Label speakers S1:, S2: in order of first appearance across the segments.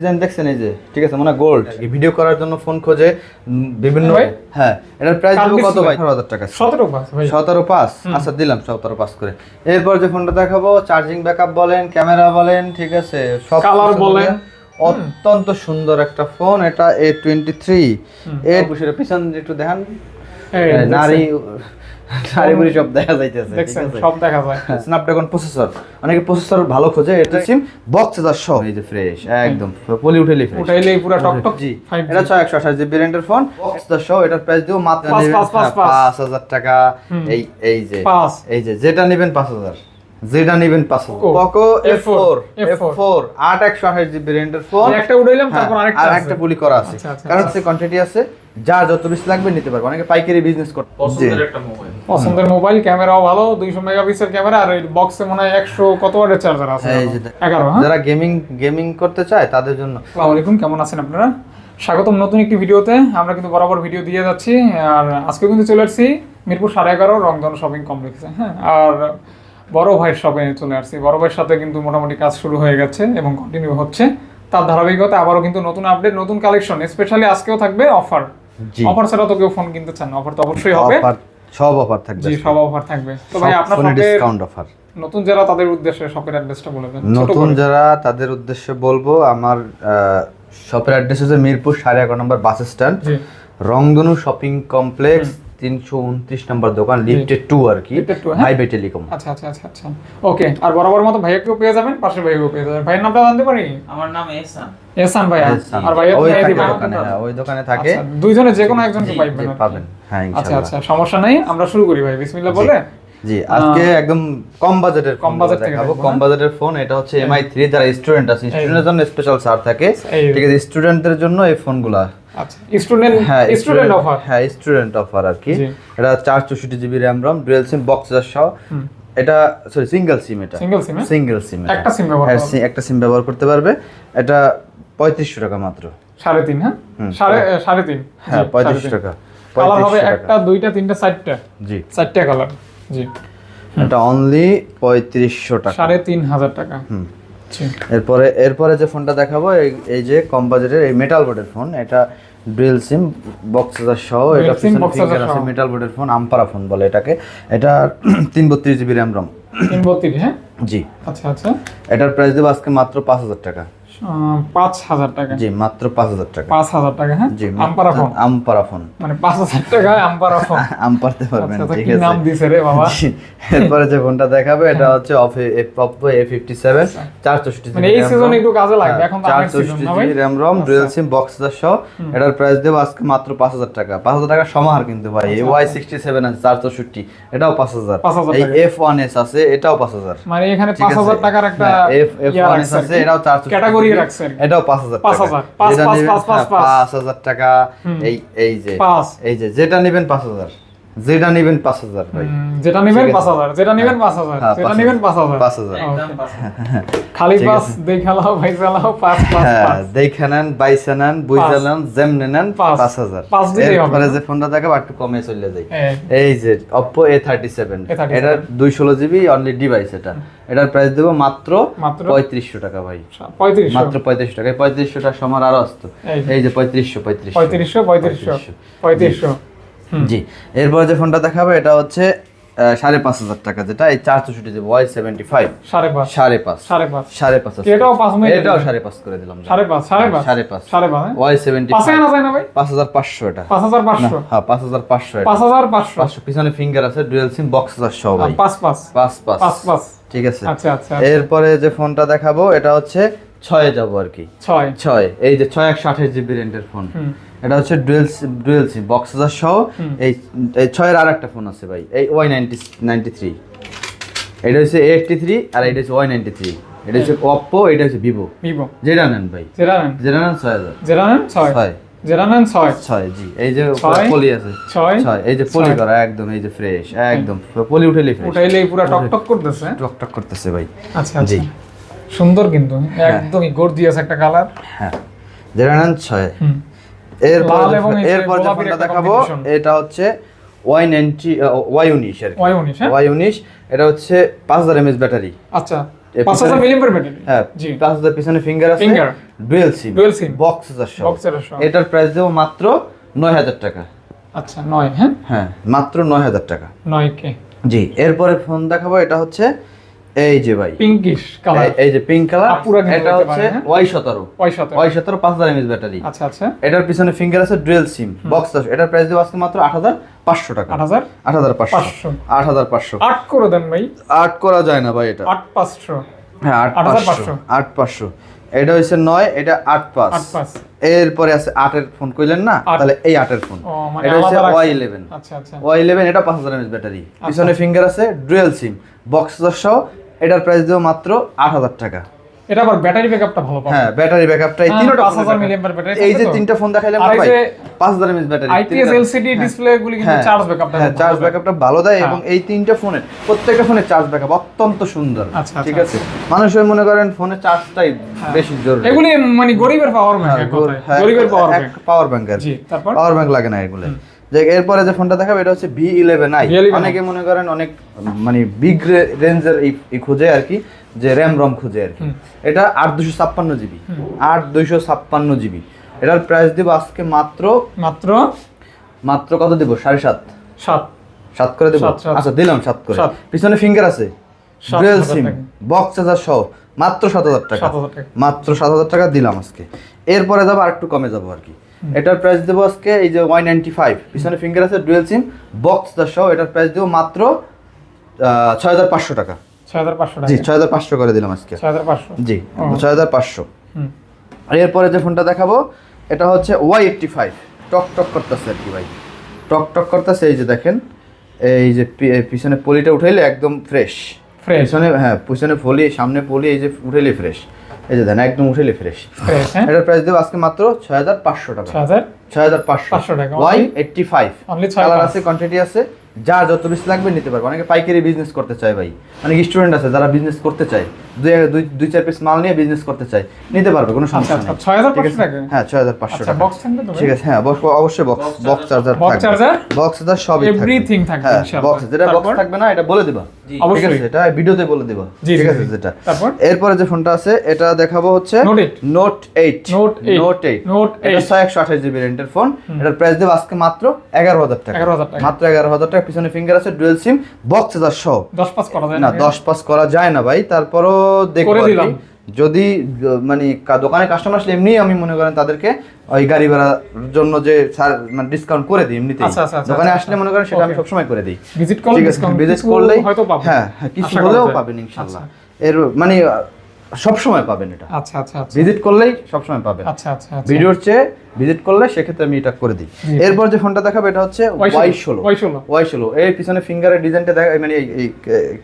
S1: Design দেখছেন এই যে ঠিক আছে মানে গোল্ড ভিডিও করার জন্য ফোন খোঁজে বিভিন্ন
S2: ভাই?
S1: হ্যাঁ এটার প্রাইস দেবো কত ভাই? আঠারো হাজার টাকা।
S2: সতেরো পাঁচ ভাই।
S1: সতেরো পাঁচ আচ্ছা দিলাম সতেরো পাঁচ করে। এরপর যে ফোনটা দেখাবো চার্জিং ব্যাকআপ বলেন ক্যামেরা বলেন ঠিক আছে সব কিছু
S2: বলেন।
S1: অত্যন্ত সুন্দর একটা ফোন এটা এ টোয়েন্টি থ্রি এ পিছন একটু দেখান।
S2: এই,
S1: নারী সব দেখা যাইতেছে
S2: দেখছেন সব দেখা যায়।
S1: স্ন্যাপড্রাগন প্রসেসর অনেকে প্রসেসর ভালো খোঁজে এটা সিম বক্স চার্জার সহ এই যে ফ্রেশ একদম পলি উঠাইলে ফ্রেশ
S2: উঠাইলেই পুরো টকটক
S1: জি এটা ছয় একশো আঠাশ জিবি র্যামের ফোন বক্স চার্জার সহ এটার প্রাইস দিও মাত্র
S2: পাঁচ,
S1: নেবেন,
S2: পাঁচ, পাঁচ,
S1: হ্যাঁ,
S2: পাঁচ।
S1: পাঁচ হাজার টাকা। এই এই যে
S2: পাঁচ।
S1: এই যে যেটা নেবেন পাঁচ হাজার। যেটা নেবেন পাঁচ Poco F four
S2: F4,
S1: F four আট একশো আঠাশ জিবি রেন্টের ফোন
S2: একটা উঠাইলাম তারপর আরেকটা
S1: হ্যাঁ, আর
S2: আছে।
S1: একটা পুলি করা আছে।
S2: আচ্ছা, আচ্ছা,
S1: কারণ
S2: আচ্ছা।
S1: সে কোয়ান্টিটি আছে যার যত বেশি লাগবে নিতে পারবে। অনেকে পাইকারি বিজনেস করতে জি।
S2: পছন্দের মোবাইল ক্যামেরাও ভালো দুইশো মেগাপিক্সেল ক্যামেরা আর এই বক্সে মনে হয় একশো কত ওয়াটের চার্জার আছে?
S1: হ্যাঁ, এই যে দেখ-
S2: এগারো হ্যাঁ?
S1: যারা গেমিং গেমিং করতে চায় তাদের জন্য।
S2: আসসালামু আলাইকুম কেমন আছেন আপনারা? স্বাগতম নতুন একটি ভিডিওতে। আমরা কিন্তু বরাবর ভিডিও দিয়ে যাচ্ছি। আর আজকে কিন্তু চলে আসছি মিরপুর সাড়ে এগারো রংধন শপিং কমপ্লেক্সে হ্যাঁ? আর বড় ভাইয়ের শপে চলে আসছি। বড় ভাইয়ের সাথে কিন্তু মোটামুটি কাজ শুরু হয়ে গেছে এবং কন্টিনিউ হচ্ছে। তার ধারাবাহিকতা আবারও কিন্তু নতুন আপডেট নতুন কালেকশন স্পেশালি আজকেও থাকবে অফার অফার ছাড়া তো কেউ ফোন কিনতে চান অফার তো অবশ্যই হবে।
S1: সব অফার থাকবে
S2: জি সব অফার থাকবে। তো ভাই আপনার
S1: ফোনে ডিসকাউন্ট অফার
S2: নতুন যারা তাদের উদ্দেশ্যে শপের অ্যাড্রেসটা বলে দেন।
S1: নতুন যারা তাদের উদ্দেশ্যে বলব আমার শপের অ্যাড্রেস হচ্ছে মিরপুর সাড়ে এগারো নম্বর বাস স্ট্যান্ড
S2: জি।
S1: রংধনু শপিং কমপ্লেক্স তিনশো উনত্রিশ নম্বর দোকান লিফটেড টু আর কি
S2: two, হ্যাঁ?
S1: টেলিকম
S2: আচ্ছা আচ্ছা আচ্ছা আচ্ছা। ওকে আর বরাবর মতো ভাইয়াকেও পেয়ে যাবেন পাশের ভাইয়াকেও পেয়ে যাবেন। ভাইয়ের নামটা জানতে পারি?
S3: আমার নাম এহসান।
S2: এহসান ভাইয়া। আর ভাইয়া
S1: ওই দোকানে হ্যাঁ ওই দোকানে থাকে।
S2: আচ্ছা, দুইজনে যে কোনো একজনকে পাইবেন।
S1: পাবেন। হ্যাঁ
S2: আচ্ছা
S1: ইনশাআল্লাহ
S2: আচ্ছা সমস্যা নাই আমরা শুরু করি ভাই বিসমিল্লাহ বলে।
S1: জি আজকে একদম কম বাজেটের
S2: কম বাজেট
S1: দেখাবো। কম? বাজেটের ফোন এটা হচ্ছে এমআই থ্রি যারা স্টুডেন্ট আছে স্টুডেন্টের জন্য স্পেশাল ছাড় থাকে।
S2: এই।
S1: ঠিক আছে স্টুডেন্টদের জন্য এই ফোনগুলা
S2: আচ্ছা স্টুডেন্ট
S1: হ্যাঁ
S2: স্টুডেন্ট অফার
S1: হ্যাঁ স্টুডেন্ট অফার আর কি। এটা চার চৌষট্টি GB RAM ROM dual SIM box সহ। এটা সরি সিঙ্গেল সিম এটা।
S2: সিঙ্গেল সিম
S1: সিঙ্গেল সিম
S2: একটা সিম ব্যবহার
S1: হ্যাঁ একটা সিম ব্যবহার করতে পারবে। এটা পঁয়ত্রিশশো টাকা মাত্র।
S2: সাড়ে তিন হ্যাঁ? সাড়ে সাড়ে তিন।
S1: হ্যাঁ পঁয়ত্রিশশো টাকা।
S2: কালার হবে একটা দুইটা তিনটা চারটা।
S1: জি।
S2: চারটা কালার জি।
S1: এটা অনলি পঁয়ত্রিশশো টাকা।
S2: সাড়ে তিন হাজার টাকা।
S1: হুম। এরপরে এরপরে যে ফোনটা দেখাবো এই- যে কম বাজেটের এই মেটাল বোর্ডের ফোন এটা ড্রিল সিম বক্স সহ এটা পিছনে ফিঙ্গার আছে
S2: সহ।
S1: মেটাল বোর্ডের ফোন আমপারা ফোন বলে এটাকে। এটা তিন বত্রিশ জিবি র্যাম রম
S2: তিন বত্রিশ হ্যাঁ?
S1: জি।
S2: আচ্ছা আচ্ছা।
S1: এটার প্রাইস দেবো আজকে মাত্র পাঁচ হাজার টাকা।
S2: পাঁচ হাজার টাকা।
S1: জি মাত্র পাঁচ হাজার টাকা।
S2: পাঁচ হাজার টাকা হ্যাঁ?
S1: জি
S2: আম্পারা ফোন।
S1: আমপারা ফোন।
S2: মানে পাঁচ হাজার টাকায় আম্পারা ফোন।
S1: আম পারতে পারবেন
S2: আচ্ছা,
S1: ঠিক
S2: কি নাম দিছে রে বাবা।
S1: এরপরে যে ফোনটা দেখাবে এটা হচ্ছে অপো এ ফিফটি সেভেন চার চৌষট্টি
S2: মানে এই সিজনে একটু কাজে লাগবে এখন তো
S1: চার চৌষট্টি GB RAM ROM dual SIM box সহ। এটার প্রাইস দেবো আজকে মাত্র পাঁচ হাজার টাকা। পাঁচ হাজার টাকা সমাহার কিন্তু ভাই এই ওয়াই সিক্সটি সেভেন আছে চার চৌষট্টি এটাও পাঁচ হাজার।
S2: 5,000
S1: এই এফ ওয়ান এস আছে এটাও পাঁচ হাজার।
S2: মানে এখানে পাঁচ হাজার
S1: আছে?
S2: টাকার একটা
S1: হ্যাঁ, F- F1 S আছে, এটাও 464
S2: ক্যাটাগরি রাখছে আর
S1: এটাও পাঁচ হাজার
S2: পাঁচ
S1: টাকা।
S2: হাজার।
S1: হ্যাঁ,
S2: পাঁচ।
S1: হাজার টাকা এই এই যে। এই যে যেটা নেবেন পাঁচ হাজার যেটা নেবেন পাঁচ হাজার ভাই।
S2: যেটা নেবেন পাঁচ হাজার যেটা নেবেন পাঁচ হাজার
S1: হ্যাঁ,
S2: যেটা নেবেন পাঁচ হাজার।
S1: পাঁচ হাজার।
S2: খালি পাঁচ
S1: আছে।
S2: দেখালাও ভাই চালাও পাঁচ
S1: হ্যাঁ
S2: পাঁচ।
S1: নেন বাইসে নেন বুঝে নেন যেমনে নেন
S2: পাঁচ।
S1: হাজার।
S2: পাঁচ
S1: এরপরে যে ফোনটা দেখাবো একটু কমে চলে যায়
S2: হ্যাঁ।
S1: এই যে অপো এ থার্টি সেভেন এটা দুই ষোলো জিবি অনলি ডিভাইস এটা। এটার প্রাইস দেবো মাত্র? পঁয়ত্রিশশো টাকা ভাই।
S2: পঁয়ত্রিশশো।
S1: মাত্র পঁয়ত্রিশশো টাকা। পঁয়ত্রিশশো টাকা সমান আরও আসতো।
S2: এই।
S1: এই যে পঁয়ত্রিশশো। পঁয়ত্রিশশো
S2: পঁয়ত্রিশশো। পঁয়ত্রিশশো। পঁয়ত্রিশশো।
S1: জি। এরপর যে ফোনটা দেখাবো এটা হচ্ছে সাড়ে পাঁচ হাজার টাকা যেটা এই চার চৌষট্টি জিবি ওয়াই সেভেন্টি ফাইভ
S2: সাড়ে পাঁচ।
S1: সাড়ে পাঁচ।
S2: সাড়ে পাঁচ।
S1: সাড়ে পাঁচ
S2: এটাও পাঁচ
S1: এটাও সাড়ে পাঁচ করে দিলাম।
S2: সাড়ে পাঁচ সাড়ে পাঁচ।
S1: সাড়ে পাঁচ।
S2: সাড়ে পাঁচ হ্যাঁ?
S1: ওয়াই সেভেন্টি
S2: পাঁচে
S1: হাজার পাঁচশো এটা।
S2: পাঁচ হাজার পাঁচশো।
S1: হ্যাঁ পাঁচ হাজার পাঁচশো
S2: পাঁচ হাজার পাঁচশো।
S1: পাঁচশো। পিছনে ফিঙ্গার আছে ডুয়েল সিম বক্স সহ ভাই।
S2: পাঁচ পাঁচ।
S1: পাঁচ পাঁচ।
S2: পাঁচ পাঁচ।
S1: ঠিক আছে।
S2: আচ্ছা আচ্ছা
S1: এরপরে যে ফোনটা দেখাবো এটা হচ্ছে ছয়ে যাব আর কি।
S2: ছয়।
S1: ছয়। এই যে ছয় একশো আঠাশ জিবি রেন্টের ফোন। এটা হচ্ছে ডুয়েল ডুয়েল সিম বক্স হাজার সহ এই এই ছয়ের আর একটা ফোন আছে ভাই এই ওয়াই নাইনটি নাইনটি থ্রি এটা হচ্ছে এইটটি থ্রি আর এটা হচ্ছে ওয়াই নাইনটি থ্রি এটা হচ্ছে অপ্পো এটা হচ্ছে ভিভো
S2: ভিভো
S1: যেটা নেন ভাই।
S2: যেটা নেন?
S1: যেটা নেন ছয় হাজার।
S2: যেটা নেন ছয়?
S1: ছয়।
S2: যেটা নেন ছয়?
S1: ছয় জি। এই যে পলি আছে।
S2: ছয়?
S1: ছয়। এই যে পলি। করা একদম এই যে ফ্রেশ একদম পলি উঠেলি ফ্রেশ
S2: উঠাইলেই পুরো টকটক করতেছে?
S1: টক টক করতেছে ভাই।
S2: আচ্ছা
S1: জি।
S2: আচ্ছা। সুন্দর কিন্তু। একদমই গর্জিয়াস একটা কালার
S1: হ্যাঁ। যেটা নেন ছয়।
S2: হুম।
S1: এরপর
S2: যে
S1: ফোনটা দেখাবো এটা হচ্ছে ওয়াই নাইনটি ওয়াই উনিশ আর
S2: ওয়াই উনিশ হ্যাঁ?
S1: উনিশ এটা হচ্ছে পাঁচ হাজার এমএস ব্যাটারি।
S2: আচ্ছা ব্যাটারি?
S1: হ্যাঁ পাঁচ হাজার পিছনে ফিঙ্গার আছে। Dual SIM. বক্স। এটার প্রাইস দেবো মাত্র নয় হাজার টাকা।
S2: আচ্ছা নয় হ্যাঁ?
S1: হ্যাঁ মাত্র নয় হাজার টাকা।
S2: নয় কে।
S1: জি এরপরে ফোন দেখাবো এটা হচ্ছে এই যে ভাই
S2: পিঙ্কিশ কালার
S1: এই- যে পিঙ্ক কালার এটা হচ্ছে
S2: পারে, হ্যাঁ?
S1: ওয়াই সতেরো। ওয়াই সতেরো। পাঁচ হাজার এমএস ব্যাটারি
S2: আচ্ছা আচ্ছা।
S1: এটার পিছনে ফিঙ্গার আছে ডুয়েল সিম বক্স আছে। এটার প্রাইস দেবো আজকে মাত্র আট হাজার পাঁচশো টাকা।
S2: আট হাজার
S1: আট হাজার পাঁচশো। আট হাজার পাঁচশো।
S2: আট করে দেন ভাই।
S1: আট করা যায় না ভাই এটা।
S2: আট পাঁচশো।
S1: হ্যাঁ আট পাঁচশো। আট পাঁচশো। এটা হচ্ছে নয় এটা আট পাঁচ। এরপরে আছে আটের ফোন কইলেন না? তাহলে এই আটের ফোন।
S2: মানে
S1: এটা হচ্ছে ওয়াই ইলেভেন
S2: আচ্ছা আচ্ছা।
S1: ইলেভেন এটা পাঁচ হাজার এমএস ব্যাটারি। পিছনে ফিঙ্গার আছে ডুয়েল সিম বক্স সহ এটার প্রাইস দেবো মাত্র আট হাজার টাকা।
S2: এটা আবার ব্যাটারি ব্যাকআপটা ভালো পাবেন
S1: হ্যাঁ ব্যাটারি ব্যাকআপটা এই
S2: হ্যাঁ,
S1: তিনটা
S2: 5000 battery
S1: এই যে তিনটা ফোন দেখাইলাম না ভাই
S2: যে
S1: পাঁচ হাজার এমএস ব্যাটারি
S2: আইপিএস এলসিডি ডিসপ্লে গুলি কিন্তু
S1: হ্যাঁ,
S2: চার্জ ব্যাকআপটা
S1: হ্যাঁ চার্জ ব্যাকআপটা ভালো দেয়
S2: হ্যাঁ।
S1: এবং এই তিনটা ফোনের প্রত্যেকটা চার্জ ব্যাকআপ অত্যন্ত সুন্দর
S2: আচ্ছা,
S1: ঠিক
S2: আচ্ছা।
S1: আছে? মানুষের মনে করেন ফোনের চার্জটাই বেশি জরুরি।
S2: এগুলি মানে গরিবের পাওয়ার ব্যাংক গরিবের পাওয়ার ব্যাংক
S1: পাওয়ার ব্যাংক আর
S2: জি তারপর?
S1: পাওয়ার ব্যাংক লাগে না এগুলো। যে এরপরে যে ফোনটা দেখাবো এটা হচ্ছে ভি ইলেভেন আই অনেকে মনে করেন অনেক মানে বিগ রেঞ্জের এই খুঁজে আর কি। যে র্যাম রম খুঁজে আর কি। এটা আট দুশো ছাপ্পান্ন জিবি। আট দুইশো ছাপ্পান্ন জিবি। এটার প্রাইস দিব আজকে মাত্র
S2: মাত্র?
S1: মাত্র কত দিব? সাড়ে সাত।
S2: সাত।
S1: সাত করে দেবো। আচ্ছা দিলাম সাত করে। পিছনে ফিঙ্গার আছে। ডুয়েল সিম বক্স চার্জার সহ। মাত্র সাত হাজার টাকা। মাত্র সাত হাজার টাকা দিলাম আজকে। এরপরে যাব আর একটু কমে যাব আর কি। এটার প্রাইস দেবো আজকে এই যে ওয়াই নাইনটি ফাইভ। পিছনে ফিঙ্গার আছে ডুয়েল সিম বক্স চার্জার সহ। এটার প্রাইস দেবো মাত্র ছয় হাজার পাঁচশো টাকা। জি ছয় হাজার পাঁচশো করে দিলাম আজকে।
S2: ছয় হাজার পাঁচশো?
S1: জি ছয় হাজার পাঁচশো। আর এরপরে যে ফোনটা দেখাবো এটা হচ্ছে Y eighty five. Talk talk করতেছে আর কি ভাই। টক টক করতেছে এই যে দেখেন এই যে পিছনে পলিটা উঠাইলে একদম ফ্রেশ পিছনে হ্যাঁ পিছনে পলি সামনে পলি এই যে উঠাইলে ফ্রেশ এই যে দেন একদম উঠাইলে ফ্রেশ
S2: হ্যাঁ।
S1: এটার প্রাইস দেবো আজকে মাত্র ছয় হাজার পাঁচশো টাকা।
S2: ছয় হাজার
S1: পাঁচশো।
S2: টাকা।
S1: Y eighty five. কালার আছে কোয়ান্টিটি আছে। যার যত বেশি লাগবে নিতে পারবে। অনেকে পাইকারি বিজনেস করতে চায় ভাই। অনেক স্টুডেন্ট আছে যারা বিজনেস করতে চায়। দুই দুই চার পিস মাল নিয়ে বিজনেস করতে চায়। নিতে পারবে কোনো
S2: আচ্ছা
S1: সমস্যা
S2: আচ্ছা
S1: নেই।
S2: ছয় হাজার? টাকা?
S1: হ্যাঁ ছয় হাজার পাঁচশো
S2: আচ্ছা
S1: টাকা।
S2: বক্স থাকবে
S1: ঠিক আছে হ্যাঁ বক্স অবশ্যই box box charger? Box charger সবই থাকবে।
S2: Everything থাকবে
S1: হ্যাঁ বক্স যেটা বক্স থাকবে না এটা বলে দিবা। ঠিক আছে এটা ভিডিওতে বলে দিবা। ঠিক আছে যেটা। এরপরে যে ফোনটা আছে এটা দেখাবো হচ্ছে
S2: Note eight।
S1: Note eight
S2: Note eight।
S1: Note eight এটা
S2: eight।
S1: ছয় একশো আঠাশ জিবি রেন্টের ফোন এটার প্রাইস দেবো আজকে মাত্র এগারো হাজার টাকা।
S2: 11,000 টাকা।
S1: মাত্র এগারো হাজার টাকা পিছনে ফিঙ্গার আছে ডুয়েল সিম বক্স চার্জার সহ
S2: দশ পাঁচ করা যায়
S1: না দশ পাস করা যায় না ভাই তারপরও দেখব
S2: করে দিলাম।
S1: যদি মানে দোকানে কাস্টমার আসলে এমনি আমি মনে করেন তাদেরকে ওই গাড়ি ভাড়ার জন্য যে ছাড় মানে ডিসকাউন্ট করে দিই এমনিতেই।
S2: আচ্ছা, আচ্ছা, আচ্ছা,
S1: দোকানে আসলে মনে করেন সেটা আমি
S2: Okay.
S1: সবসময় করে দিই।
S2: ভিজিট করলে ডিসকাউন্ট
S1: ভিজিট
S2: পাবেন।
S1: হ্যাঁ হ্যাঁ কিছু হলেও পাবেন ইনশাল্লাহ এর মানে সব সময় পাবেন এটা।
S2: আচ্ছা আচ্ছা আচ্ছা।
S1: ভিজিট করলেই সব সময় পাবেন।
S2: আচ্ছা আচ্ছা আচ্ছা।
S1: ভিডিওর চেয়ে ভিজিট করলে সেক্ষেত্রে আমি এটা করে দিই। এরপর যে ফোনটা দেখাবো এটা হচ্ছে
S2: ওয়াই
S1: ষোলো।
S2: ওয়াই ষোলো।
S1: এই পিছনে ফিঙ্গারের ডিজাইনটা দেখা মানে এই-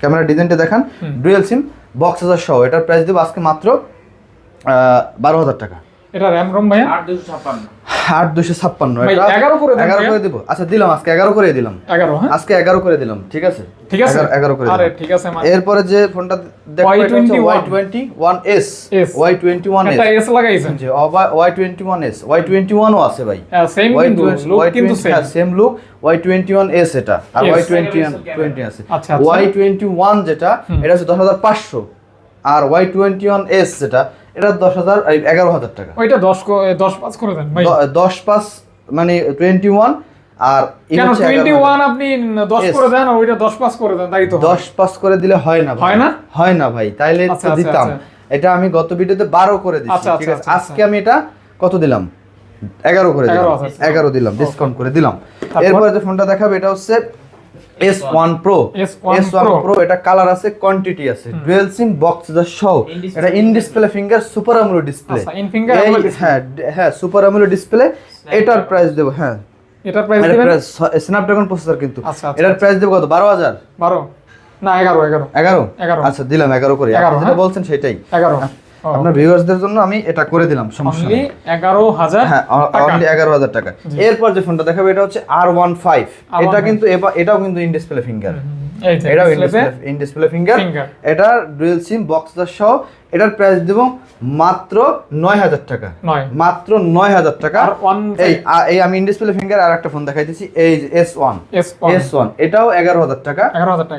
S1: ক্যামেরার ডিজাইনটা দেখান। ডুয়েল সিম বক্স হাজার সহ। এটার প্রাইস দেবো আজকে মাত্র বারো হাজার টাকা।
S2: এটা র্যাম রোম ভাইয়া?
S1: আট দুশো ছাপ্পান্ন।
S2: 11 করে
S1: এগারো করে দিব। আচ্ছা দিলাম আজকে এগারো করে দিলাম।
S2: এগারো হ্যাঁ?
S1: আজকে এগারো করে দিলাম ঠিক আছে?
S2: ঠিক আছে?
S1: এগারো- করে
S2: আরে ঠিক আছে
S1: এরপরে যে ফোনটা দেখো এটা
S2: Y21
S1: Y twenty one S Y twenty one S
S2: S লাগাইছেন?
S1: Y twenty one S Y twenty ওয়ানও আছে ভাই।
S2: সেম
S1: ওয়াই
S2: কিন্তু
S1: টোয়েন্টি
S2: লোক কিন্তু same
S1: look Y twenty one S এটা। আর. ওয়াই টোয়েন্টি টোয়েন্টি আছে। ওয়াই টোয়েন্টি ওয়ান যেটা এটা হচ্ছে দশ হাজার পাঁচশো। আর ওয়াই টোয়েন্টি ওয়ান এস যেটা এটা দশ হাজার এগারো হাজার টাকা।
S2: ওইটা দশ দশ পাঁচ করে দেন
S1: দশ পাঁচ মানে টোয়েন্টি ওয়ান আর
S2: কেন টোয়েন্টি ওয়ান আপনি দশ করে দেন ওইটা দশ করে দেন তাই তো?
S1: দশ পাস করে দিলে হয় না
S2: হয় না?
S1: হয় না ভাই। তাইলে
S2: আচ্ছা, আচ্ছা,
S1: দিতাম।
S2: আচ্ছা।
S1: এটা আমি গত ভিডিওতে বারো করে দিচ্ছি ঠিক আছে? আজকে আমি এটা কত দিলাম? এগারো করে দিলাম।
S2: 11।
S1: এগারো দিলাম ডিসকাউন্ট করে দিলাম। এরপরে যে ফোনটা দেখাবে এটা হচ্ছে S one pro
S2: S1
S1: one
S2: Pro।
S1: এটা কালার আছে কোয়ান্টিটি আছে। ডুয়েল সিম বক্স যা সহ এটা in display finger super AMOLED display
S2: আচ্ছা, finger AMOLED display।
S1: হ্যাঁ হ্যাঁ সুপার আমুলো ডিসপ্লে এটার প্রাইস দেবো হ্যাঁ।
S2: এটার প্রাইস দিবেন?
S1: স্ন্যাপড্রাগন প্রসেসর কিন্তু।
S2: আচ্ছা, আচ্ছা,
S1: এটার প্রাইস দেবো কত? বারো হাজার?
S2: বারো। না এগারো এগারো।
S1: এগারো?
S2: এগারো।
S1: আচ্ছা দিলাম এগারো করে। আপনি যেটা
S2: হ্যাঁ?
S1: বলছেন সেটাই।
S2: এগারো।
S1: আপনার ভিউয়ার্সদের জন্য আমি এটা করে দিলাম সমস্যা নেই।
S2: এগারো হাজার
S1: হ্যাঁ
S2: টাকা।
S1: অনলি এগারো হাজার টাকা। এরপর যে ফোনটা দেখাবে এটা হচ্ছে আর ওয়ান ফাইভ এটা কিন্তু এটাও কিন্তু ইন ডিসপ্লে ফিঙ্গার এটাও ইন ডিসপ্লে ফিঙ্গার
S2: Finger।
S1: এটা ডুয়েল সিম বক্স সহ এটার প্রাইস দেব মাত্র নয় হাজার টাকা। মাত্র নয় হাজার টাকা। এই এই আমি ইনডিসপ্লে ফিঙ্গার আর একটা ফোন দেখাইতেছি এই এস ওয়ান
S2: এস ওয়ান
S1: এটাও এগারো হাজার টাকা।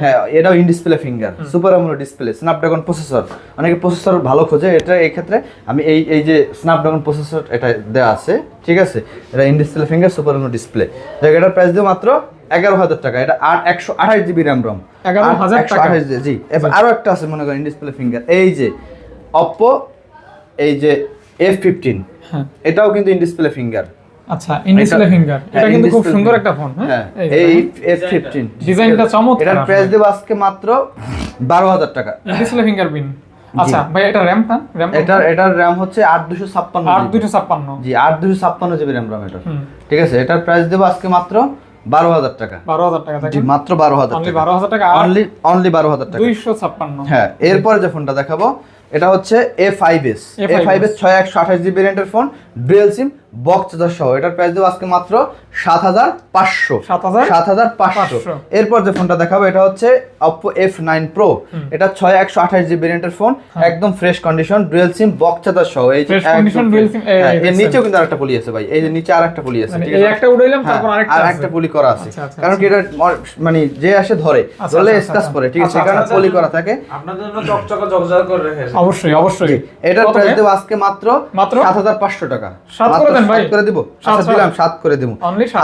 S1: হ্যাঁ এটাও in display finger super AMOLED display Snapdragon processor অনেকে প্রসেসর ভালো খোঁজে এটা এই ক্ষেত্রে আমি এই এই যে স্ন্যাপড্রাগন প্রসেসর এটা দেওয়া আছে ঠিক আছে? এটা in display finger super AMOLED display দেখ এটার প্রাইস দেবো মাত্র এগারো হাজার টাকা এটা একশো আঠাশ জিবি র্যাম রম
S2: 11,000 টাকা?
S1: আঠাশ জি এবার একটা আছে মনে করেন ডিসপ্লে ফিঙ্গার এই যে অপো এই যে এফ ফিফটিন
S2: হ্যাঁ।
S1: এটাও কিন্তু ইন ডিসপ্লে ফিঙ্গার
S2: আচ্ছা ইন ডিসপ্লে ফিঙ্গার
S1: হ্যাঁ,
S2: এটা কিন্তু খুব সুন্দর একটা ফোন
S1: হ্যাঁ? এই এফ ফিফটিন
S2: ডিজাইনটা চমৎকার
S1: এটার প্রাইস দেবো আজকে মাত্র বারো হাজার টাকা।
S2: ইন ডিসপ্লে ফিঙ্গারপ্রিন্ট আচ্ছা ভাই এটা র্যামটা র্যাম
S1: এটার এটার র্যাম হচ্ছে আট দুশো ছাপ্পান্ন
S2: আর দুইশো ছাপ্পান্ন।
S1: জি আট দুশো ছাপ্পান্ন জিবি র্যাম
S2: হুম।
S1: ঠিক আছে এটার প্রাইস দেবো আজকে মাত্র বারো হাজার টাকা।
S2: বারো হাজার টাকা
S1: জি মাত্র বারো হাজার
S2: বারো হাজার টাকা
S1: অনলি অনলি বারো হাজার টাকা।
S2: দুইশো ছাপ্পান্ন।
S1: হ্যাঁ এরপরে যে ফোনটা দেখাবো এটা হচ্ছে A five S A five S ছয় একশো আঠাশ GB রেন্টের phone dual SIM box charger সহ। এটার প্রাইস দেবো আজকে মাত্র সাত হাজার পাঁচশো। সাত হাজার পাঁচশো। এরপর যে ফোনটা দেখাবো এটা হচ্ছে অপো এফ নাইন প্রো এটা ছয় একশো আঠাশ জিবি রেন্টের ফোন একদম fresh condition dual SIM box charger সহ। এই হ্যাঁ, এর নিচেও কিন্তু আরেকটা পলি আছে ভাই। এই যে নিচে আরেকটা পলি আছে
S2: মানে
S1: ঠিক আছে?
S2: একটা উড়াইলাম
S1: হ্যাঁ,
S2: তারপর আরেকটা
S1: আর একটা পলি করা আছে।
S2: আচ্ছা, আচ্ছা,
S1: কারণ কি এটা মানে যে আসে ধরে
S2: আচ্ছা,
S1: ধরলে
S2: আচ্ছা,
S1: স্কাচ
S2: আচ্ছা।
S1: করে ঠিক আছে?
S2: আচ্ছা,
S1: কারণ
S2: আচ্ছা,
S1: পলি করা থাকে।
S3: আপনাদের জন্য চকচকা চকচকা করে রেখেছে
S2: অবশ্যই অবশ্যই।
S1: এটার প্রাইস দেবো আজকে মাত্র
S2: মাত্র?
S1: সাত হাজার পাঁচশো টাকা।
S2: সাত করে দেন ভাই।
S1: করে দিব। আচ্ছা দিলাম সাত করে দিব।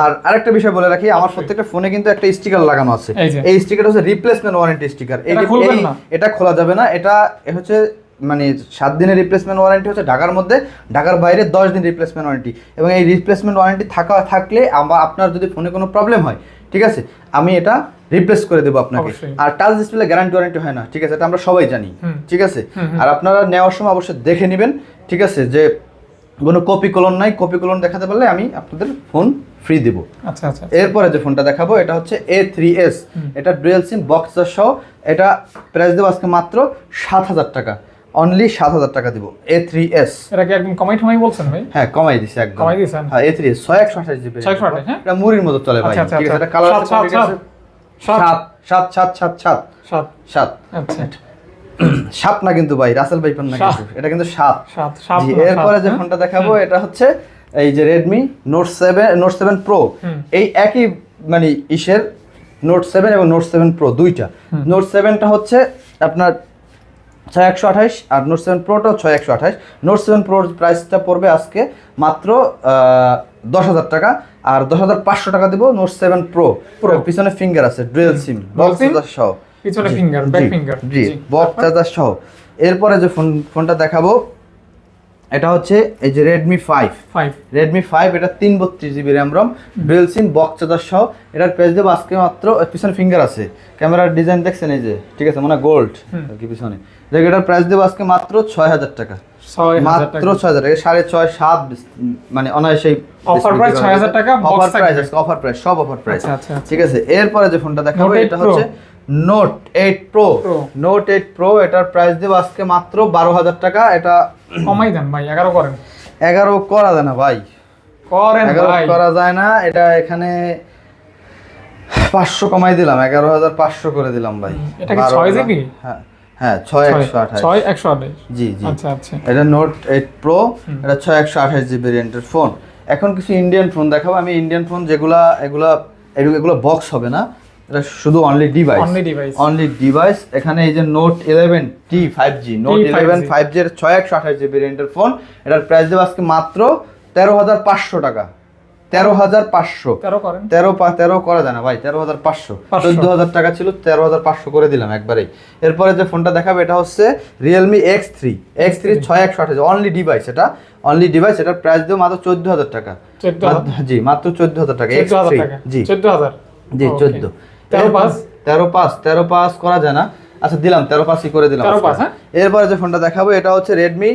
S1: আর আরেকটা বিষয় বলে রাখি আমার প্রত্যেকটা ফোনে কিন্তু একটা স্টিকার লাগানো আছে।
S2: এই।
S1: স্টিকার হচ্ছে রিপ্লেসমেন্ট ওয়ারেন্টি স্টিকার
S2: এটা
S1: খোলা যাবে না। এটা হচ্ছে মানে সাত দিনের রিপ্লেসমেন্ট ওয়ারেন্টি হচ্ছে ঢাকার মধ্যে। ঢাকার বাইরে দশ দিন রিপ্লেসমেন্ট ওয়ারেন্টি এবং এই রিপ্লেসমেন্ট ওয়ারেন্টি থাকা থাকলে আপনার যদি ফোনে কোনো প্রবলেম হয় ঠিক আছে? আমি এটা রিপ্লেস করে দেবো আপনাকে। আর টাচ ডিসপ্লে গ্যারান্টি ওয়ারেন্টি হয় না ঠিক আছে? এটা আমরা সবাই জানি ঠিক আছে। আর আপনারা নেওয়ার সময় অবশ্যই দেখে নেবেন ঠিক আছে? যে কোনো কপি কলন নাই কপি কলন দেখাতে পারলে আমি আপনাদের ফোন ফ্রি দেবো।
S2: আচ্ছা আচ্ছা
S1: এরপরে যে ফোনটা দেখাবো এটা হচ্ছে এ থ্রি এস এটা ডুয়েল সিম বক্স সহ এটা প্রাইস দেবো আজকে মাত্র সাত হাজার টাকা। অনলি সাত হাজার টাকা দিব এ থ্রি এস
S2: এটা কি একদম কমাই ঠমাই বলছেন ভাই?
S1: হ্যাঁ কমাই দিছে একদম।
S2: কমাই দিছেন?
S1: হ্যাঁ এ থ্রি এস ছয় একশো আঠাশ জিবি।
S2: 628, হ্যাঁ?
S1: এটা মুড়ির মতো চলে ভাই।
S2: আচ্ছা, আচ্ছা,
S1: ঠিক আছে
S2: আচ্ছা।
S1: এটা কালার।
S2: সাত সাত সাত সাত
S1: সাত। সাত। সাত।
S2: আচ্ছা।
S1: সাত না কিন্তু ভাই রাসেল ভাই পান না কিন্তু এটা কিন্তু সাত জি, এরপরে যে? ফোনটা দেখাবো এটা হচ্ছে এই যে Redmi note seven note seven pro এই একই মানে ইসের নোট সেভেন এবং নোট সেভেন প্রো দুইটা। নোট সেভেনটা হচ্ছে আপনার ছয় একশো আঠাশ আর নোট সেভেন প্রোটাও ছয় একশো আঠাশ। নোট সেভেন প্রোর প্রাইসটা পড়বে আজকে মাত্র দশ হাজার টাকা আর দশ হাজার পাঁচশো টাকা দেবো নোট সেভেন প্রো। পিছনে ফিঙ্গার আছে ডুয়েল সিম বক্স সহ।
S2: পিছনে ফিঙ্গার ব্যাক ফিঙ্গার
S1: জি বক্স চার্জার সহ। এরপরে যে ফোন ফোনটা দেখাবো এটা হচ্ছে এই যে রেডমি ফাইভ রেডমি ফাইভ এটা তিন বত্রিশ GB RAM ROM dual SIM box charger সহ। এটার প্রাইস দেবো আজকে মাত্র পিছনে ফিঙ্গার আছে। ক্যামেরার ডিজাইন দেখছেন এই যে ঠিক আছে মানে গোল্ড আর কি পিছনে। দেখ এটার প্রাইস দেবো আজকে মাত্র ছয় হাজার টাকা। মাত্র ছয় হাজার টাকা সাড়ে ছয় সাত মানে অনায়াসেই
S2: Offer price 6,000 টাকা,
S1: অফার। প্রাইস অফার প্রাইস সব অফার প্রাইস
S2: আচ্ছা, আচ্ছা, আচ্ছা।
S1: ঠিক আছে এরপরে যে ফোনটা দেখাবো এটা হচ্ছে note eight pro note eight pro এটার প্রাইস দেবো আজকে মাত্র বারো হাজার টাকা এটা
S2: কমাই দেন ভাই এগারো করেন।
S1: এগারো করা যায় না ভাই।
S2: করেন
S1: এগারো করা যায় না এটা এখানে পাঁচশো কমাই দিলাম এগারো হাজার পাঁচশো করে দিলাম ভাই।
S2: এটা কি
S1: বারো
S2: 6
S1: হাজার-
S2: জিবি?
S1: হ্যাঁ হ্যাঁ ছয়
S2: ছয়-
S1: একশো আঠাশ।
S2: ছয় একশো আঠাশ।
S1: জি জি।
S2: আচ্ছা আচ্ছা।
S1: এটা নোট এইট প্রো এটা ছয় একশো আঠাশ জিবি রেন্টের ফোন। এখন কিছু ইন্ডিয়ান ফোন দেখাবো আমি ইন্ডিয়ান ফোন যেগুলা এগুলো- এগুলো বক্স হবে না এটা শুধু only device
S2: Only device।
S1: Only device এখানে এই যে note eleven T five G note
S2: T5G
S1: eleven five G এর ছয় একশো আঠাশ জিবি রেন্টের ফোন এটার প্রাইস দেবো আজকে মাত্র তেরো হাজার পাঁচশো টাকা। তেরো হাজার পাঁচশো।
S2: তেরো করেন।
S1: তেরো করা যায় না ভাই তেরো হাজার পাঁচশো।
S2: 500
S1: চোদ্দ হাজার টাকা ছিল তেরো হাজার পাঁচশো করে দিলাম একবারেই। এরপরে যে ফোনটা দেখাবে এটা হচ্ছে Realme X three X three ছয় একশো আঠাশ অনলি ডিভাইস এটা। অনলি ডিভাইস এটার প্রাইস দেবো মাত্র চোদ্দ হাজার টাকা।
S2: 14,000
S1: জি মাত্র চোদ্দ হাজার টাকা এক্স থ্রি
S2: টাকা।
S1: জি।
S2: চোদ্দ
S1: জি. চোদ্দ।
S2: তেরো পাঁচ?
S1: তেরো পাঁচ তেরো পাঁচ করা যায় না। আচ্ছা দিলাম তেরো পাঁচই করে দিলাম
S2: 13
S1: আজকে।
S2: পাঁচ, হ্যাঁ?
S1: এরপরে যে ফোনটা দেখাবো এটা হচ্ছে Redmi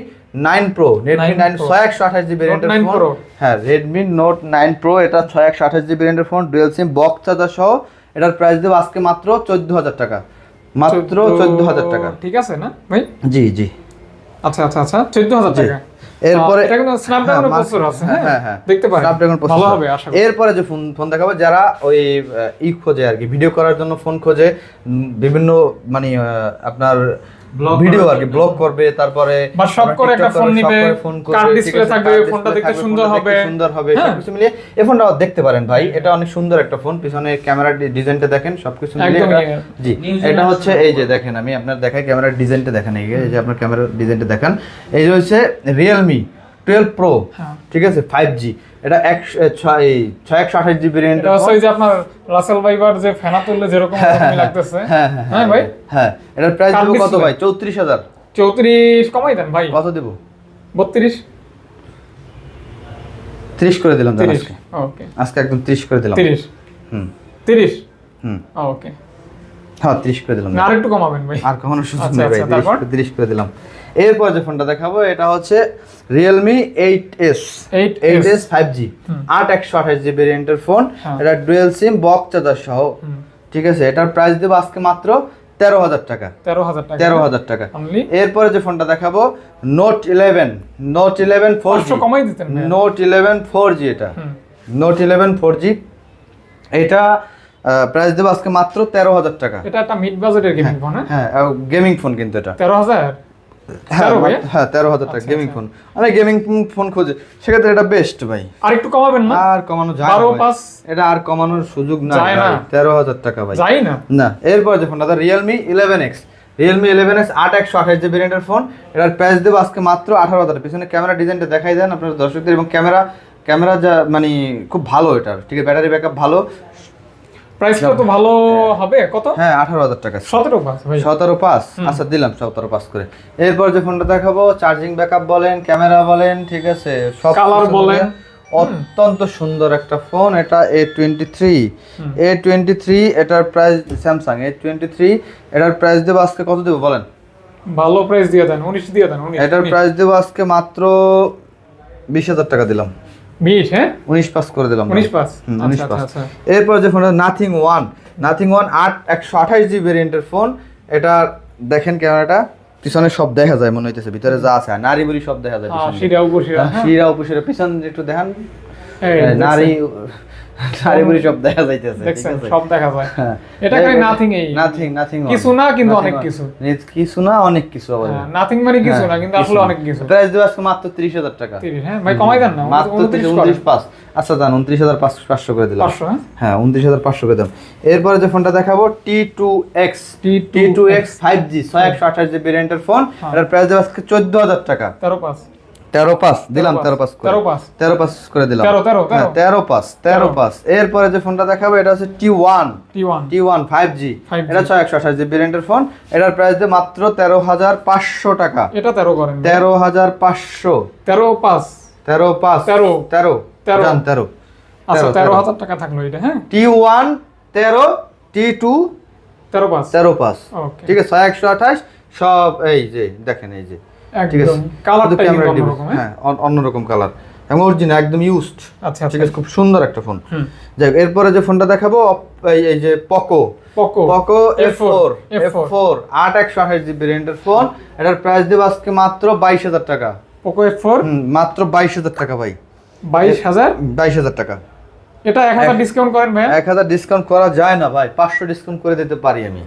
S1: nine pro Redmi
S2: 9
S1: nine. ছয় একশো আঠাশ জিবি
S2: Note
S1: রেন্টের
S2: 9
S1: ফোন।
S2: Pro।
S1: হ্যাঁ রেডমি নোট নাইন প্রো এটা ছয় একশো আঠাশ GB রেন্টের phone dual SIM box charger সহ। এটার প্রাইস দেবো আজকে মাত্র চোদ্দ হাজার টাকা। মাত্র চোদ্দ হাজার টাকা।
S2: ঠিক আছে না ভাই?
S1: জি জি।
S2: আচ্ছা আচ্ছা আচ্ছা চোদ্দ হাজার
S1: জি।
S2: টাকা
S1: এরপরে
S2: এটা কিন্তু স্ন্যাপড্রাগনের
S1: হ্যাঁ,
S2: প্রসেসর আছে
S1: হ্যাঁ,
S2: হ্যাঁ
S1: হ্যাঁ।
S2: দেখতে পারেন
S1: Snapdragon
S2: ভালো
S1: processor।
S2: হবে আশা করি
S1: এরপরে যে ফোন ফোন দেখাবো যারা ওই ই খোঁজে আর কি ভিডিও করার জন্য ফোন খোঁজে বিভিন্ন মানে আপনার ভিডিও আর কি। ব্লগ করবে তারপরে
S2: বা
S1: আপনার
S2: করে একটা ফোন নিবে, কার্ড
S1: ঠিক
S2: থাকবে, ফোনটা দেখতে সুন্দর হবে।
S1: সুন্দর হবে
S2: হ্যাঁ।
S1: সবকিছু মিলিয়ে এই ফোনটা দেখতে পারেন ভাই এটা অনেক সুন্দর একটা ফোন পিছনে ক্যামেরার ডিজাইনটা দেখেন সবকিছু মিলিয়ে। জি এটা হচ্ছে এই যে দেখেন আমি আপনার দেখাই ক্যামেরার ডিজাইনটা দেখেন এই যে আপনার ক্যামেরার ডিজাইনটা দেখেন এই যে হচ্ছে রিয়েলমি টুয়েলভ প্রো
S2: হ্যাঁ।
S1: ঠিক আছে ফাইভ জি এটা এক ছয় ছয় একশো আঠাশ জিবি রেঞ্জ
S2: এটা হচ্ছে যে আপনার রাসেল ভাইবার যে ফেনা তুললে যেরকম লাগতেছে।
S1: হ্যাঁ হ্যাঁ
S2: হ্যাঁ ভাই?
S1: হ্যাঁ এটার প্রাইস দেবো কত ভাই? চৌত্রিশ হাজার।
S2: চৌত্রিশ কমাই দেন ভাই।
S1: কত দেবো?
S2: বত্রিশ।
S1: ত্রিশ করে দিলাম আজকে।
S2: ওকে।
S1: আজকে একদম ত্রিশ করে দিলাম।
S2: তিরিশ।
S1: হুম।
S2: তিরিশ?
S1: হুম।
S2: ওকে।
S1: হ্যাঁ করে দিলাম।
S2: আর একটু কমাবেন ভাই।
S1: আর কখনো সুযোগ
S2: আচ্ছা,
S1: নেই ভাই
S2: আচ্ছা, তারপর?
S1: তিরিশ করে দিলাম। এরপর যে ফোনটা দেখাবো এটা হচ্ছে Realme eight S
S2: 8S
S1: eight S five G
S2: হুম।
S1: আট একশো আঠাশ জিবি ভেরিয়েন্টের ফোন
S2: হ্যাঁ।
S1: এটা ডুয়েল সিম চার্জার সহ। ঠিক আছে? এটার প্রাইস দেবো আজকে মাত্র তেরো হাজার টাকা।
S2: তেরো হাজার টাকা।
S1: তেরো হাজার টাকা। এরপরে যে ফোনটা দেখাবো note eleven note eleven four
S2: পাঁচশো কমাই দিতেন
S1: নোট ইলেভেন ফোর জি এটা। নোট ইলেভেন ফোর জি এটা প্রাইস দেবো আজকে মাত্র তেরো হাজার টাকা।
S2: এটা একটা মিড বাজেটের গেমিং ফোন হ্যাঁ?
S1: হ্যাঁ গেমিং ফোন কিন্তু এটা।
S2: তেরো হাজার?
S1: হ্যাঁ
S2: তেরো?
S1: হ্যাঁ হাজার টাকা গেমিং। ফোন অনেক গেমিং ফোন খোঁজে। সেক্ষেত্রে এটা বেস্ট ভাই।
S2: আর একটু কমাবেন না?
S1: আর কমানো যায়
S2: বারো পাঁচ
S1: এটা আর কমানোর সুযোগ
S2: না।
S1: তেরো হাজার টাকা ভাই।
S2: যাই না?
S1: না এরপর যে ফোনটা Realme eleven X Realme eleven X আট একশো আঠাশ ভেরিয়েন্টের ফোন এটার প্রাইস দেবো আজকে মাত্র আঠারো হাজার। পিছনে ক্যামেরা ডিজাইনটা দেখাই দেন আপনার দর্শকদের। এবং ক্যামেরা ক্যামেরা যা মানে খুব ভালো এটার। ঠিক আছে ব্যাটারি ব্যাকআপ ভালো।
S2: প্রাইসটা তো ভালো হবে? কত?
S1: হ্যাঁ হাজার টাকা।
S2: ভাই।
S1: পাস আচ্ছা দিলাম সতেরো পাস করে। এরপর যে ফোনটা দেখাবো চার্জিং ব্যাকআপ বলেন ক্যামেরা বলেন ঠিক আছে? সব
S2: বলেন।
S1: অত্যন্ত সুন্দর একটা ফোন এটা A twenty three A twenty three এটার price Samsung A twenty three এটার প্রাইস দেবো আজকে কত দেবো বলেন?
S2: ভালো প্রাইস দিয়ে দেন উনিশ দিয়ে দেন
S1: এটার প্রাইস দেবো আজকে মাত্র বিশ হাজার টাকা দিলাম।
S2: বিশ হ্যাঁ?
S1: উনিশ পাস করে দিলাম
S2: উনিশ পাস
S1: হুম,
S2: আচ্ছা
S1: উনিশ
S2: আচ্ছা
S1: পাস এরপর যে ফোনটা নাথিং ওয়ান নাথিং ওয়ান আট একশো আঠাশ জি ভেরিয়েন্টের ফোন এটা দেখেন ক্যামেরাটা পিছনে সব দেখা যায় মনে হইতেছে ভিতরে যা আছে নারী বলি সব দেখা যায় পিছনে।
S2: শিরা উপশিরা
S1: হ্যাঁ, শিরা উপশিরা পিছন একটু দেখান। হ্যাঁ? নারী নারী বলি সব দেখা যাইতেছে
S2: সব দেখা যায়।
S1: হ্যাঁ।
S2: এটা খালি nothing এই।
S1: নাথিং নাথিং
S2: কিছু না, কিন্তু অনেক কিছু।
S1: কিছু না অনেক কিছু আবার।
S2: নাথিং মানে কিছু
S1: হ্যাঁ,
S2: না কিন্তু আসলে অনেক কিছু।
S1: প্রাইস আজকে মাত্র তিরিশ হাজার টাকা।
S2: তিরিশ হ্যাঁ ভাই কমাই দেন না
S1: মাত্র
S2: উনত্রিশ করেন।
S1: উনত্রিশ পাঁচ। আচ্ছা দান উনত্রিশ হাজার পাঁচশো করে দিলাম।
S2: পাঁচশো হ্যাঁ?
S1: হ্যাঁ উনত্রিশ হাজার পাঁচশো করে দাম এরপরে যে ফোনটা দেখাবো T two X
S2: T2X
S1: T two X five G ছয় একশো আঠাশ জিবি ভেরিয়েন্টের ফোন
S2: হ্যাঁ।
S1: এটার প্রাইস দেবো আজকে চোদ্দ হাজার টাকা।
S2: তেরো পাঁচ।
S1: তেরো পাস দিলাম
S2: তেরো
S1: পাস করে। দিলাম।
S2: তেরো,
S1: হ্যাঁ,
S2: তেরো।
S1: তেরো। পাস এরপরে যে ফোনটা দেখাবো এটা হচ্ছে T one
S2: T one
S1: five G
S2: 5G
S1: এটা ছয় একশো আঠাশ জিবি ফোন। এটার প্রাইস দিয়ে মাত্র তেরো হাজার পাঁচশো টাকা।
S2: এটা তেরো করেন।
S1: তেরো হাজার পাঁচশো।
S2: তেরো পাঁচ।
S1: তেরো পাঁচ।
S2: তেরো।
S1: তেরো।
S2: তেরো। আচ্ছা
S1: তেরো।
S2: হাজার টাকা থাকল এটা হ্যাঁ?
S1: টি ওয়ান তেরো টি টু
S2: তেরো পাঁচ।
S1: তেরো পাস
S2: ওকে
S1: ঠিক আছে ছয় একশো আঠাশ। সব এই যে দেখেন এই যে। ঠিক আছে?
S2: কালারটা হ্যাঁ?
S1: হ্যাঁ অন্যরকম কালার এবং অরিজিনাল একদম ইউজড
S2: আচ্ছা
S1: ঠিক
S2: আচ্ছা।
S1: আছে? খুব সুন্দর একটা ফোন যাই এরপরে যে ফোনটা দেখাবো এই এই যে Poco
S2: Poco
S1: Poco F four F four আট একশো আঠাশ জিবি রেন্টের ফোন এটার প্রাইস দেবো আজকে মাত্র বাইশ হাজার টাকা।
S2: পোকো এফ ফোর
S1: মাত্র বাইশ হাজার টাকা ভাই।
S2: বাইশ হাজার?
S1: বাইশ হাজার টাকা।
S2: এটা এক হাজার ডিসকাউন্ট করেন ভাই
S1: এক হাজার ডিসকাউন্ট করা যায় না ভাই। পাঁচশো ডিসকাউন্ট করে দিতে পারি আমি।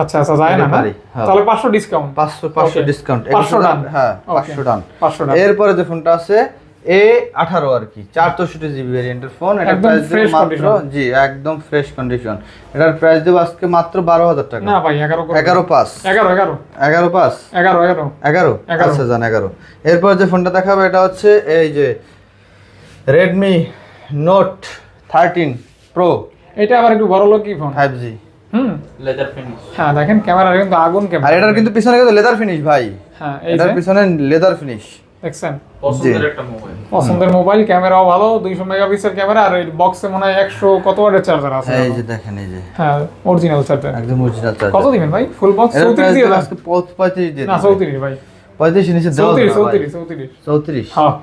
S2: আচ্ছা আচ্ছা যায় না
S1: হ্যাঁ।
S2: তাহলে পাঁচশো ডিসকাউন্ট
S1: পাঁচশো পাঁচশো
S2: Okay.
S1: ডিসকাউন্ট
S2: 500 ডান।
S1: হ্যাঁ
S2: Okay.
S1: পাঁচশো ডান
S2: পাঁচশো টাকা
S1: এরপরে যে ফোনটা আছে এ আঠারো আর কি চার চৌষট্টি জিবি ভ্যারিয়েন্টের ফোন
S2: একদম
S1: প্রাইস দেবো মাত্র জি একদম ফ্রেশ কন্ডিশন এটার প্রাইস দেবো আজকে মাত্র বারো হাজার টাকা।
S2: না ভাই এগারো করে।
S1: এগারো পাস
S2: এগারো এগারো।
S1: এগারো পাস
S2: এগারো এগারো।
S1: এগারো?
S2: এগারো।
S1: আচ্ছা জান এগারো। এরপর যে ফোনটা দেখাবো এটা হচ্ছে এই যে রেডমি নোট থার্টিন প্রো
S2: এটা আবার একটু বড় লোক কি ফোন
S1: ফাইভ জি
S2: হুম।
S3: লেদার ফিনিশ
S2: হ্যাঁ দেখেন ক্যামেরা কিন্তু আগুন
S1: আর এটার কিন্তু পিছনে কিন্তু লেদার ফিনিশ ভাই।
S2: হ্যাঁ
S1: এটার পিছনে লেদার ফিনিশ
S2: দেখছেন?
S3: পছন্দের একটা মোবাইল
S2: পছন্দের মোবাইল ক্যামেরাও ভালো দুইশো মেগাপিক্সেল ক্যামেরা আর বক্সে মনে হয় একশো কত ওয়াটের চার্জার আছে?
S1: এই যে দেখেন এই যে।
S2: হ্যাঁ অরিজিনাল চার্জার
S1: একদম অরিজিনাল চার্জার
S2: কত দিবেন ভাই? ফুল বক্স
S1: এটার
S2: চৌত্রিশ
S1: প্রাইস
S2: দিয়ে না। চৌত্রিশ ভাই।
S1: পঁয়ত্রিশ নিচে।
S2: চৌত্রিশ চৌত্রিশ চৌত্রিশ। হ্যাঁ।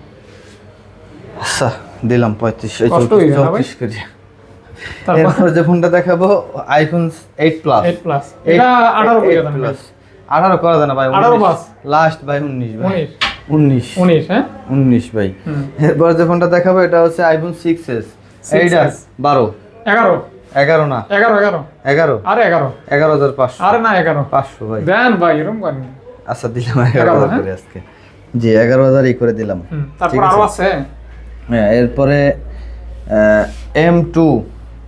S1: আচ্ছা দিলাম পঁয়ত্রিশ। এই
S2: কষ্ট
S1: চৌত্রিশ
S2: হয়ে যায় না ভাই?
S1: চৌত্রিশ করে
S2: তারপর
S1: এরপর যে ফোনটা দেখাবো iPhone eight plus
S2: eight plus এটা আঠারো করে দেন
S1: প্লাস আঠারো করা যায় না ভাই
S2: 18 পাস।
S1: লাস্ট ভাই উনিশ ভাই।
S2: উনিশ।
S1: উনিশ।
S2: হ্যাঁ?
S1: উনিশ ভাই। এরপর যে ফোনটা দেখাবো এটা হচ্ছে আইফোন সিক্স এস
S2: 6S
S1: এইটা বারো।
S2: এগারো।
S1: এগারো না।
S2: এগারো এগারো।
S1: এগারো।
S2: আরে এগারো।
S1: এগারো হাজার পাঁচশো।
S2: আরে না এগারো।
S1: পাঁচশো ভাই।
S2: দেন ভাই এরকম করেন।
S1: আচ্ছা দিলাম এগারো হাজার
S2: হ্যাঁ?
S1: করে আজকে। জি এগারো হাজারই করে দিলাম।
S2: তারপর আরও।
S1: আছে? হ্যাঁ এরপরে M two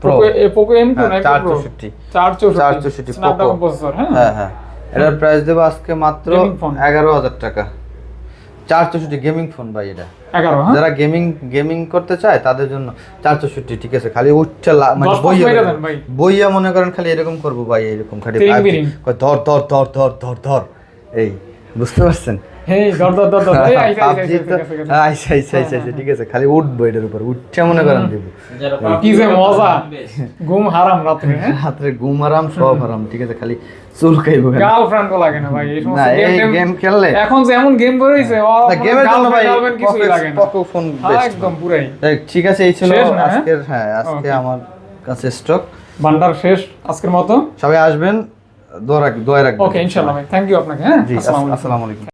S1: pro
S2: Poco M two নাই
S1: চার
S2: প্রো
S1: চৌষট্টি।
S2: চার চৌষট্টি
S1: চার চৌষট্টি
S2: স্ন্যাপড্রাগন প্রসেসর হ্যাঁ?
S1: হ্যাঁ এটার প্রাইস দেবো আজকে মাত্র
S2: Gaming phone।
S1: এগারো হাজার টাকা। চার চৌষট্টি গেমিং ফোন ভাই এটা।
S2: এগারো
S1: যারা গেমিং গেমিং করতে চায় তাদের জন্য চার চৌষট্টি ঠিক আছে? খালি উঠছে মানে বইয়া। বইয়া মনে করেন খালি এরকম করব ভাই এরকম খালি ধর ধর ধর ধর ধর ধর। এই বুঝতে পারছেন?
S2: আইসা,
S1: ঠিক আছে খালি উঠবো এটার উপর উঠছে মনে করেন দিব।
S2: কি যে মজা। ঘুম হারাম রাত্রে হ্যাঁ?
S1: ঘুম আরাম সব আরাম ঠিক আছে খালি চুল খাইবো খালি।
S2: গার্লফ্রেন্ড লাগে না ভাই এই সমস্ত গেম
S1: গেম খেললে
S2: এখন যে এমন গেম বেরোইছে
S1: গেমের জন্য ভাই
S2: লাগে না।
S1: পকো ফোন
S2: একদম পুরাই।
S1: ঠিক আছে এই ছিল
S2: হ্যাঁ?
S1: আজকের হ্যাঁ আজকে আমার কাছে স্টক
S2: ভান্ডার শেষ আজকের মতো?
S1: সবাই আসবেন দোয়া রাখ দোয়া রাখবেন।
S2: ওকে ইনশাআল্লাহ থ্যাংক ইউ আপনাকে হ্যাঁ?
S1: জি
S2: আসসালামু
S1: আসসালামু আলাইকুম।